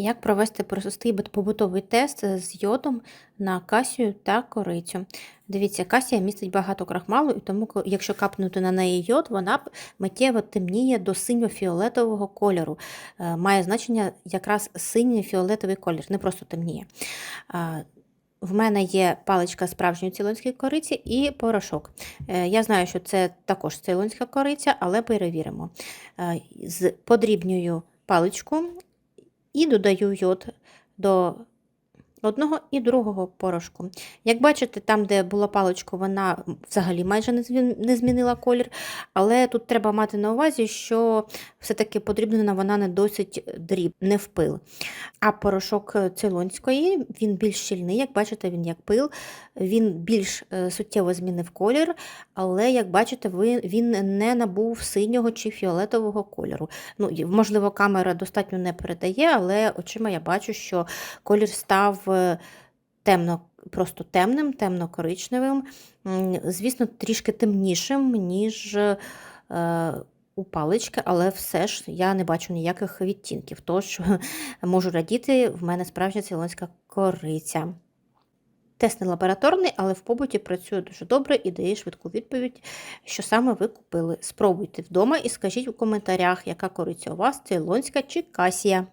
Як провести простий побутовий тест з йодом на касію та корицю? Дивіться, касія містить багато крахмалу, і тому, якщо капнути на неї йод, вона миттєво темніє до синьо-фіолетового кольору. Е, Має значення якраз синьо-фіолетовий колір, не просто темніє. В мене є паличка справжньої цейлонської кориці і порошок. Е, Я знаю, що це також цейлонська кориця, але перевіримо. Е, З подрібнюю паличку і додаю йод до одного і другого порошку. Як бачите, там, де була паличка, вона взагалі майже не змінила колір, але тут треба мати на увазі, що все-таки подрібнена вона не досить дріб, не в пил. А порошок цейлонської, він більш щільний, як бачите, він як пил, він більш е, суттєво змінив колір, але, як бачите, він не набув синього чи фіолетового кольору. Ну, можливо, камера достатньо не передає, але очима я бачу, що колір став е, темно, просто темним, темно-коричневим. Звісно, трішки темнішим, ніж е, у палички, але все ж я не бачу ніяких відтінків. Тож можу радіти, в мене справжня цейлонська кориця. Тест не лабораторний, але в побуті працює дуже добре і дає швидку відповідь, що саме ви купили. Спробуйте вдома і скажіть у коментарях, яка кориця у вас цейлонська чи касія.